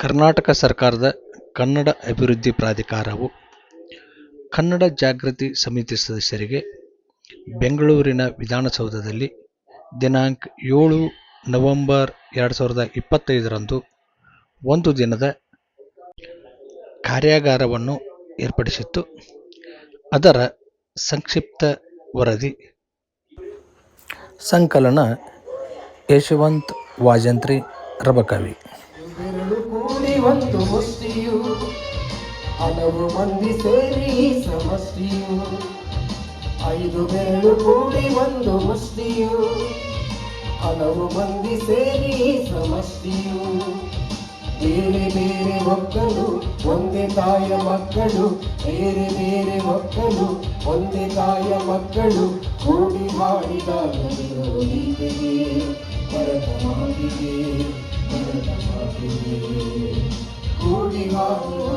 ಕರ್ನಾಟಕ ಸರ್ಕಾರದ ಕನ್ನಡ ಅಭಿವೃದ್ಧಿ ಪ್ರಾಧಿಕಾರವು ಕನ್ನಡ ಜಾಗೃತಿ ಸಮಿತಿ ಸದಸ್ಯರಿಗೆ ಬೆಂಗಳೂರಿನ ವಿಧಾನಸೌಧದಲ್ಲಿ ದಿನಾಂಕ ಏಳು ನವಂಬರ್ ಎರಡು ಸಾವಿರದ ಇಪ್ಪತ್ತೈದರಂದು ಒಂದು ದಿನದ ಕಾರ್ಯಾಗಾರವನ್ನು ಏರ್ಪಡಿಸಿತ್ತು. ಅದರ ಸಂಕ್ಷಿಪ್ತ ವರದಿ. ಸಂಕಲನ ಯಶವಂತ್ ವಾಜಂತ್ರಿ ರಬಕವಿ. ಒಂದು ಮುಷ್ಟಿಯು, ಹಲವು ಮಂದಿ ಸೇರಿ ಸಮಷ್ಟಿಯು, ಐದು ಬೆರಳು ಕೂಡಿ ಒಂದು ಮುಷ್ಟಿಯು, ಹಲವು ಮಂದಿ ಸೇರಿ ಸಮಷ್ಟಿಯು. ಬೇರೆ ಬೇರೆ ಮಕ್ಕಳು ಒಂದೇ ತಾಯ ಮಕ್ಕಳು, ಬೇರೆ ಬೇರೆ ಮಕ್ಕಳು ಒಂದೇ ತಾಯ ಮಕ್ಕಳು ಕೂಡಿ ಮಾಡಿದ ಗೀತೆಗೆ ಭರತ ಮಾತಿಗೆ ಭರತ ಮಾತಿಗೆ ಕೂಡಿ ಹಾಡುವ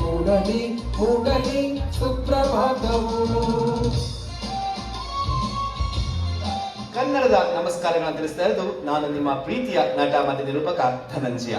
ಮೂಡಲಿ ಮೂಡಲಿ ಸುಪ್ರಭಾತವು. ಕನ್ನಡದ ನಮಸ್ಕಾರಗಳನ್ನು ತಿಳಿಸ್ತಾ ಇರೋದು ನಾನು ನಿಮ್ಮ ಪ್ರೀತಿಯ ನಟ ಮತ್ತು ನಿರೂಪಕ ಧನಂಜಯ.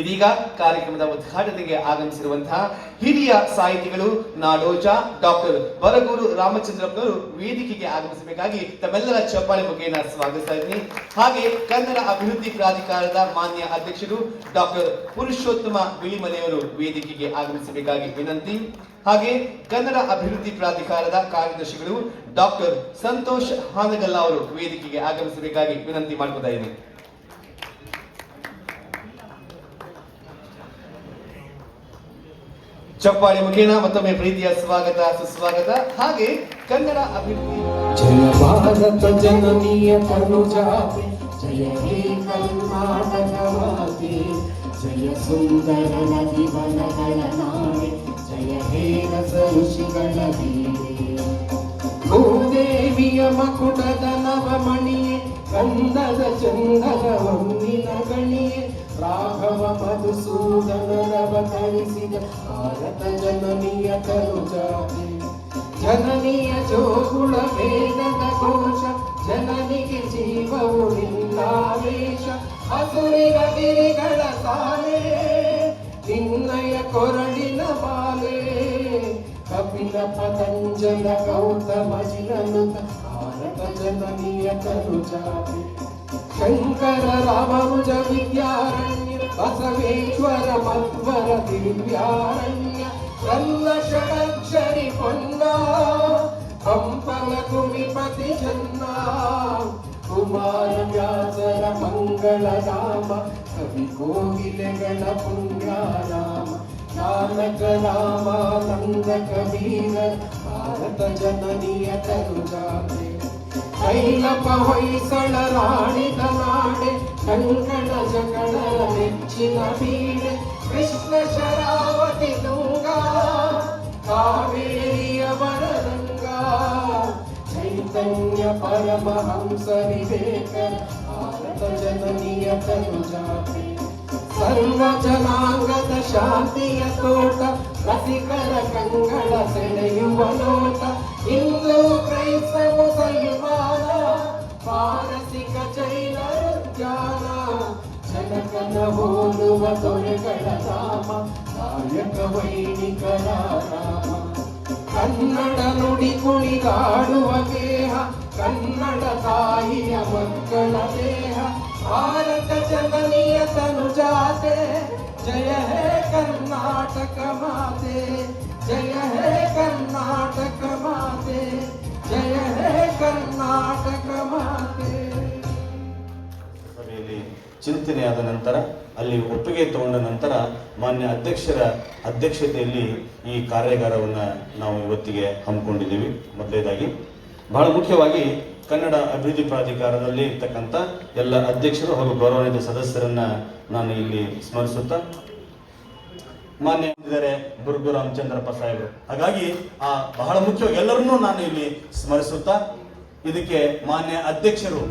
ಇದೀಗ ಕಾರ್ಯಕ್ರಮದ ಉದ್ಘಾಟನೆಗೆ ಆಗಮಿಸಿರುವಂತಹ ಹಿರಿಯ ಸಾಹಿತಿಗಳು ನಾಡೋಜ ಡಾಕ್ಟರ್ ಬರಗೂರು ರಾಮಚಂದ್ರಪ್ಪನವರು ವೇದಿಕೆಗೆ ಆಗಮಿಸಬೇಕಾಗಿ ತಮ್ಮೆಲ್ಲರ ಚಪ್ಪಾಳೆ ಮುಖೇನ ಸ್ವಾಗತಿಸ್ತಾ ಇದ್ದೀನಿ. ಹಾಗೆ ಕನ್ನಡ ಅಭಿವೃದ್ಧಿ ಪ್ರಾಧಿಕಾರದ ಮಾನ್ಯ ಅಧ್ಯಕ್ಷರು ಡಾಕ್ಟರ್ ಪುರುಷೋತ್ತಮ ಬಿಳಿಮನೆಯವರು ವೇದಿಕೆಗೆ ಆಗಮಿಸಬೇಕಾಗಿ ವಿನಂತಿ. ಹಾಗೆ ಕನ್ನಡ ಅಭಿವೃದ್ಧಿ ಪ್ರಾಧಿಕಾರದ ಕಾರ್ಯದರ್ಶಿಗಳು ಡಾಕ್ಟರ್ ಸಂತೋಷ್ ಹಾನಗಲ್ಲ ಅವರು ವೇದಿಕೆಗೆ ಆಗಮಿಸಬೇಕಾಗಿ ವಿನಂತಿ ಮಾಡ್ಕೊತಾ ಇದ್ದೀನಿ. ಚಪ್ಪಾಳೆ ಮುಖೇನ ಮತ್ತೊಮ್ಮೆ ಪ್ರೀತಿಯ ಸ್ವಾಗತ ಸುಸ್ವಾಗತ. ಹಾಗೆ ಕನ್ನಡ ಅಭಿವೃದ್ಧಿ. ಜಯ ಭಾರತ ಜನನೀಯ ತನುಜಾತೆ ಜಯ ಹೇ ಕರ್ನಾಟಕ ಮಾತೆ ಜಯ ಸುಂದರ ನದಿ ವನಗಳ ನಾಡಿ ಜಯ ಹೇ ರಸ ಋಷಿಗಳ ಭೂದೇವಿಯ ಮಕುಟದ ನವಮಣಿಯೇ. ಕಂದದ ಚಂದದ ಹೊನ್ನಿನ ಗಣಿಯೇ. రాఘవ మధుసూదన రవతరిసిన భారత జననీయ తనుజాతి జననీయ జోగుల వేదన ఘోష జననికి జీవము నిన్నావేష అసురిగ గిరిగణ సాలే నిన్నయ కొరడిన బాలే. కపిల పతంజల గౌతమ జిలనుత భారత జననీయ తనుజాతి శంకర రామముజ విద్యారణ్య బసవేశ్వర మధ్వర దివ్యారణ్య సల్లషటక్షరి పొన్నా కంపలకు విపతి జన్నా కుమార వ్యాసర మంగళ రామ కవి కోగిలగణ పుణ్యారామ నానక రామానంద కవీర భారత జననీయ తరుజాతే ತನುಜಾತೆ ಕೈಲಪ ಹೊಯ್ಸಳ ರಾಣಿದ ನಾಡೆ ಕಂಕಣ ಜಗಳ ನೆಚ್ಚಿನ ಬೀಡೆ ಕೃಷ್ಣ ಶರಾವತಿ ತುಂಗ ಕಾವೇರಿಯ ವರರಂಗ ಚೈತನ್ಯ ಪರಮಹಂಸ ವಿವೇಕ ಭಾರತ ಜನನೀಯ ತನುಜಾತೆ ಸರ್ವ ಜನಾಂಗದ ಶಾಂತಿಯ ತೋಟ ರಸಿಕರ ಕಂಗಳ ಸೆಳೆಯುವ ನೋಟ ಹಿಂದೂ ಕ್ರೈಸ್ತ ಮುಸಲ್ಮಾನ ಪಾರಸಿಕ ಜೈನರ ಜ್ಞಾನ ಜನಕನ ಹೋಲುವ ದೊರೆಗಳ ರಾಮ ನಾಯಕ ವೈಣಿಕರ ರಾಮ ಕನ್ನಡ ನುಡಿ ಕುಣಿದಾಡುವ ದೇಹ ಕನ್ನಡ ತಾಯಿಯ ಮಕ್ಕಳ ದೇಹ ಭಾರತ ಜನನೀಯ ತನುಜಾತೆ ಜಯ ಹೇ ಕರ್ನಾಟಕ ಮಾತೆ ಜಯ ಹೇ ಕರ್ನಾಟಕ ಮಾತೆ ಜಯ ಹೇ ಕರ್ನಾಟಕ ಮಾತೆ ಚಿಂತನೆಯಾದ ನಂತರ, ಅಲ್ಲಿ ಒಪ್ಪಿಗೆ ತಗೊಂಡ ನಂತರ ಮಾನ್ಯ ಅಧ್ಯಕ್ಷರ ಅಧ್ಯಕ್ಷತೆಯಲ್ಲಿ ಈ ಕಾರ್ಯಾಗಾರವನ್ನು ನಾವು ಇವತ್ತಿಗೆ ಹಮ್ಮಿಕೊಂಡಿದ್ದೀವಿ. ಮೊದಲೇದಾಗಿ ಬಹಳ ಮುಖ್ಯವಾಗಿ ಕನ್ನಡ ಅಭಿವೃದ್ಧಿ ಪ್ರಾಧಿಕಾರದಲ್ಲಿ ಇರ್ತಕ್ಕಂಥ ಎಲ್ಲ ಅಧ್ಯಕ್ಷರು ಹಾಗೂ ಗೌರವಾನ್ವಿತ ಸದಸ್ಯರನ್ನ ನಾನು ಇಲ್ಲಿ ಸ್ಮರಿಸುತ್ತಾ, ಮಾನ್ಯ ಬುರ್ಗು ರಾಮಚಂದ್ರಪ್ಪ ಸಾಹೇಬರು. ಹಾಗಾಗಿ ಆ ಬಹಳ ಮುಖ್ಯವಾಗಿ ಎಲ್ಲರನ್ನೂ ನಾನು ಇಲ್ಲಿ ಸ್ಮರಿಸುತ್ತಾ, ಇದಕ್ಕೆ ಮಾನ್ಯ ಅಧ್ಯಕ್ಷರು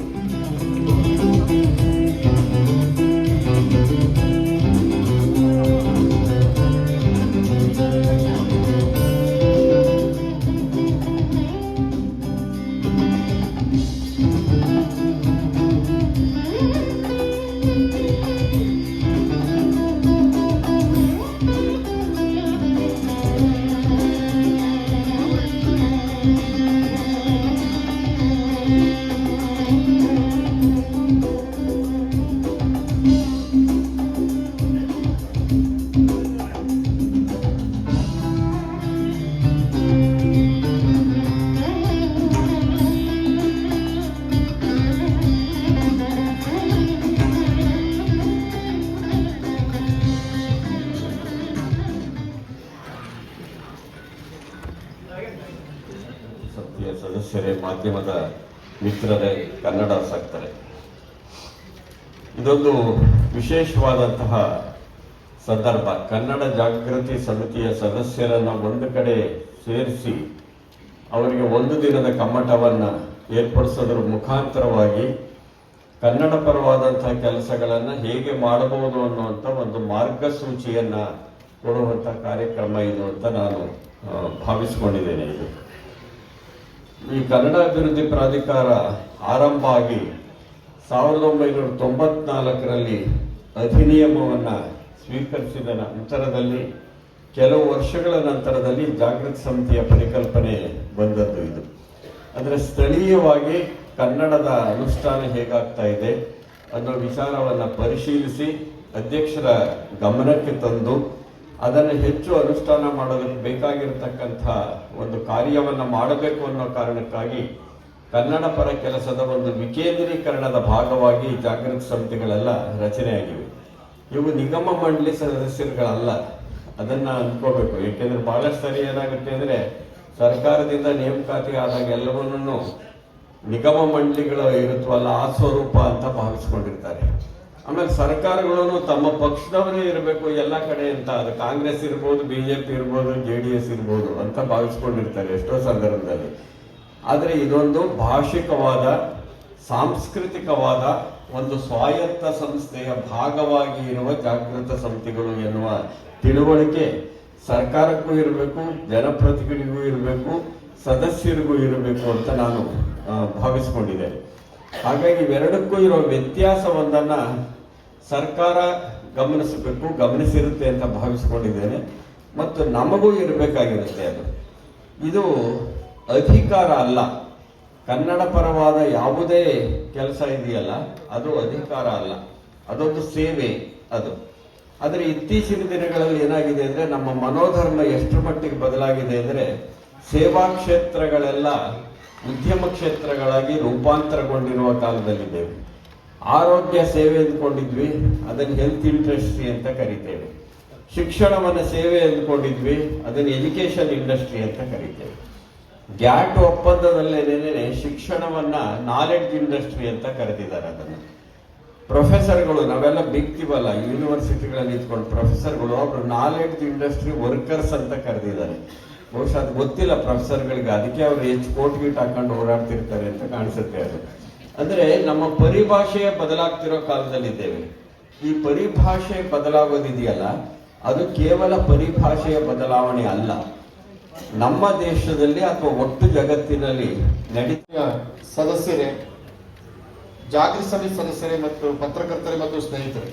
ಮಾಧ್ಯಮದ ಕನ್ನಡ ಸಕ್ತರೆ ಇದೊಂದು ವಿಶೇಷವಾದಂತಹ ಸಂದರ್ಭ. ಕನ್ನಡ ಜಾಗೃತಿ ಸಮಿತಿಯ ಸದಸ್ಯರನ್ನ ಒಂದು ಕಡೆ ಸೇರಿಸಿ ಅವರಿಗೆ ಒಂದು ದಿನದ ಕಮ್ಮಟವನ್ನು ಏರ್ಪಡಿಸೋದ್ರ ಮುಖಾಂತರವಾಗಿ ಕನ್ನಡ ಪರವಾದಂತಹ ಕೆಲಸಗಳನ್ನು ಹೇಗೆ ಮಾಡಬಹುದು ಅನ್ನುವಂಥ ಒಂದು ಮಾರ್ಗಸೂಚಿಯನ್ನ ಕೊಡುವಂಥ ಕಾರ್ಯಕ್ರಮ ಇದು ಅಂತ ನಾನು ಭಾವಿಸ್ಕೊಂಡಿದ್ದೇನೆ ಇದು. ಈ ಕನ್ನಡ ಅಭಿವೃದ್ಧಿ ಪ್ರಾಧಿಕಾರ ಆರಂಭ ಆಗಿ ಸಾವಿರದ ಒಂಬೈನೂರ ತೊಂಬತ್ನಾಲ್ಕರಲ್ಲಿ ಅಧಿನಿಯಮವನ್ನು ಸ್ವೀಕರಿಸಿದ ನಂತರದಲ್ಲಿ, ಕೆಲವು ವರ್ಷಗಳ ನಂತರದಲ್ಲಿ ಜಾಗೃತಿ ಸಮಿತಿಯ ಪರಿಕಲ್ಪನೆ ಬಂದದ್ದು ಇದು. ಅಂದರೆ ಸ್ಥಳೀಯವಾಗಿ ಕನ್ನಡದ ಅನುಷ್ಠಾನ ಹೇಗಾಗ್ತಾ ಇದೆ ಅನ್ನೋ ವಿಚಾರವನ್ನು ಪರಿಶೀಲಿಸಿ ಅಧ್ಯಕ್ಷರ ಗಮನಕ್ಕೆ ತಂದು ಅದನ್ನು ಹೆಚ್ಚು ಅನುಷ್ಠಾನ ಮಾಡೋದಕ್ಕೆ ಬೇಕಾಗಿರತಕ್ಕಂಥ ಒಂದು ಕಾರ್ಯವನ್ನು ಮಾಡಬೇಕು ಅನ್ನೋ ಕಾರಣಕ್ಕಾಗಿ ಕನ್ನಡ ಪರ ಕೆಲಸದ ಒಂದು ವಿಕೇಂದ್ರೀಕರಣದ ಭಾಗವಾಗಿ ಜಾಗೃತಿ ಸಮಿತಿಗಳೆಲ್ಲ ರಚನೆಯಾಗಿವೆ. ಇವು ನಿಗಮ ಮಂಡಳಿ ಸದಸ್ಯರುಗಳಲ್ಲ, ಅದನ್ನು ಅಂದ್ಕೋಬೇಕು. ಏಕೆಂದರೆ ಭಾಳಷ್ಟು ಸರಿ ಏನಾಗುತ್ತೆ ಅಂದರೆ, ಸರ್ಕಾರದಿಂದ ನೇಮಕಾತಿ ಆದಾಗ ಎಲ್ಲವನ್ನೂ ನಿಗಮ ಮಂಡಳಿಗಳು ಇರುತ್ತವಲ್ಲ ಆ ಸ್ವರೂಪ ಅಂತ ಭಾವಿಸ್ಕೊಂಡಿರ್ತಾರೆ. ಆಮೇಲೆ ಸರ್ಕಾರಗಳು ತಮ್ಮ ಪಕ್ಷದವರೇ ಇರಬೇಕು, ಎಲ್ಲ ಕಡೆ ಅಂತ. ಅದು ಕಾಂಗ್ರೆಸ್ ಇರ್ಬೋದು, ಬಿಜೆಪಿ ಇರ್ಬೋದು, ಜೆ ಡಿ ಎಸ್ ಇರ್ಬೋದು ಅಂತ ಭಾವಿಸ್ಕೊಂಡಿರ್ತಾರೆ ಎಷ್ಟೋ ಸಂದರ್ಭದಲ್ಲಿ. ಆದರೆ ಇದೊಂದು ಭಾಷಿಕವಾದ, ಸಾಂಸ್ಕೃತಿಕವಾದ ಒಂದು ಸ್ವಾಯತ್ತ ಸಂಸ್ಥೆಯ ಭಾಗವಾಗಿ ಇರುವ ಜಾಗೃತ ಸಮಿತಿಗಳು ಎನ್ನುವ ತಿಳುವಳಿಕೆ ಸರ್ಕಾರಕ್ಕೂ ಇರಬೇಕು ಜನಪ್ರತಿನಿಧಿಗೂ ಇರಬೇಕು, ಸದಸ್ಯರಿಗೂ ಇರಬೇಕು ಅಂತ ನಾನು ಭಾವಿಸ್ಕೊಂಡಿದ್ದೇನೆ. ಹಾಗಾಗಿ ಇವೆರಡಕ್ಕೂ ಇರೋ ವ್ಯತ್ಯಾಸವೊಂದನ್ನ ಸರ್ಕಾರ ಗಮನಿಸಬೇಕು, ಗಮನಿಸಿರುತ್ತೆ ಅಂತ ಭಾವಿಸ್ಕೊಂಡಿದ್ದೇನೆ. ಮತ್ತು ನಮಗೂ ಇರಬೇಕಾಗಿರುತ್ತೆ ಅದು. ಇದು ಅಧಿಕಾರ ಅಲ್ಲ. ಕನ್ನಡ ಪರವಾದ ಯಾವುದೇ ಕೆಲಸ ಇದೆಯಲ್ಲ, ಅದು ಅಧಿಕಾರ ಅಲ್ಲ. ಅದೊಂದು ಸೇವೆ ಅದು. ಆದರೆ ಇತ್ತೀಚಿನ ದಿನಗಳಲ್ಲಿ ಏನಾಗಿದೆ ಅಂದರೆ ನಮ್ಮ ಮನೋಧರ್ಮ ಎಷ್ಟು ಮಟ್ಟಿಗೆ ಬದಲಾಗಿದೆ ಅಂದರೆ ಸೇವಾ ಕ್ಷೇತ್ರಗಳೆಲ್ಲ ಉದ್ಯಮ ಕ್ಷೇತ್ರಗಳಾಗಿ ರೂಪಾಂತರಗೊಂಡಿರುವ ಕಾಲದಲ್ಲಿದ್ದೇವೆ ಆರೋಗ್ಯ ಸೇವೆ ಅಂದ್ಕೊಂಡಿದ್ವಿ ಅದನ್ನು ಹೆಲ್ತ್ ಇಂಡಸ್ಟ್ರಿ ಅಂತ ಕರಿತೇವೆ. ಶಿಕ್ಷಣವನ್ನು ಸೇವೆ ಅಂದ್ಕೊಂಡಿದ್ವಿ ಅದನ್ನು ಎಜುಕೇಶನ್ ಇಂಡಸ್ಟ್ರಿ ಅಂತ ಕರಿತೇವೆ. ಗ್ಯಾಟ್ ಒಪ್ಪಂದದಲ್ಲೇನೇನೆ ಶಿಕ್ಷಣವನ್ನ ನಾಲೆಡ್ಜ್ ಇಂಡಸ್ಟ್ರಿ ಅಂತ ಕರೆದಿದ್ದಾರೆ ಅದನ್ನು. ಪ್ರೊಫೆಸರ್ಗಳು, ನಾವೆಲ್ಲ ಬಿಕ್ತಿವಲ್ಲ ಯೂನಿವರ್ಸಿಟಿಗಳಲ್ಲಿ ಇದ್ಕೊಂಡು ಪ್ರೊಫೆಸರ್ಗಳು, ಅವರು ನಾಲೆಡ್ಜ್ ಇಂಡಸ್ಟ್ರಿ ವರ್ಕರ್ಸ್ ಅಂತ ಕರೆದಿದ್ದಾರೆ. ಬಹುಶಃ ಅದು ಗೊತ್ತಿಲ್ಲ ಪ್ರೊಫೆಸರ್ಗಳಿಗೆ, ಅದಕ್ಕೆ ಅವರು ಹೆಚ್ಚು ಕೋಟ್ ಗೀಟ್ ಹಾಕೊಂಡು ಓಡಾಡ್ತಿರ್ತಾರೆ ಅಂತ ಕಾಣಿಸುತ್ತೆ ಅದು. ಅಂದ್ರೆ ನಮ್ಮ ಪರಿಭಾಷೆಯ ಬದಲಾಗ್ತಿರೋ ಕಾಲದಲ್ಲಿದ್ದೇವೆ. ಈ ಪರಿಭಾಷೆ ಬದಲಾಗೋದಿದೆಯಲ್ಲ, ಅದು ಕೇವಲ ಪರಿಭಾಷೆಯ ಬದಲಾವಣೆ ಅಲ್ಲ. ನಮ್ಮ ದೇಶದಲ್ಲಿ ಅಥವಾ ಒಟ್ಟು ಜಗತ್ತಿನಲ್ಲಿ ನಡೀತ ಸದಸ್ಯರೇ ಜಾಗೃತಿ ಸಮಿತಿ ಸದಸ್ಯರೇ ಮತ್ತು ಪತ್ರಕರ್ತರೇ ಮತ್ತು ಸ್ನೇಹಿತರೆ,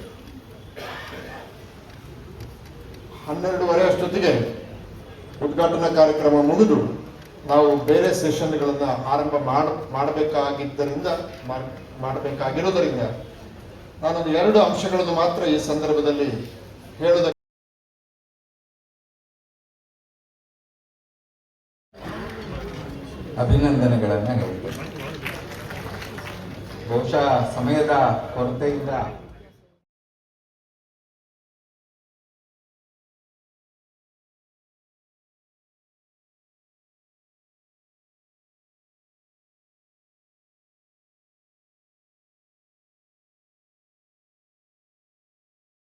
ಹನ್ನೆರಡೂವರೆ ಅಷ್ಟೊತ್ತಿಗೆ ಉದ್ಘಾಟನಾ ಕಾರ್ಯಕ್ರಮ ಮುಗಿದು ನಾವು ಬೇರೆ ಸೆಷನ್ಗಳನ್ನ ಆರಂಭ ಮಾಡ, ಮಾಡಬೇಕಾಗಿದ್ದರಿಂದ, ಮಾಡ್- ಮಾಡಬೇಕಾಗಿರೋದರಿಂದ ನಾನೊಂದು ಎರಡು ಅಂಶಗಳನ್ನು ಮಾತ್ರ ಈ ಸಂದರ್ಭದಲ್ಲಿ ಹೇಳುವುದಕ್ಕೆ ಅಭಿನಂದನೆಗಳನ್ನು ಬಹುಶಃ ಸಮಯದ ಕೊರತೆಯಿಂದ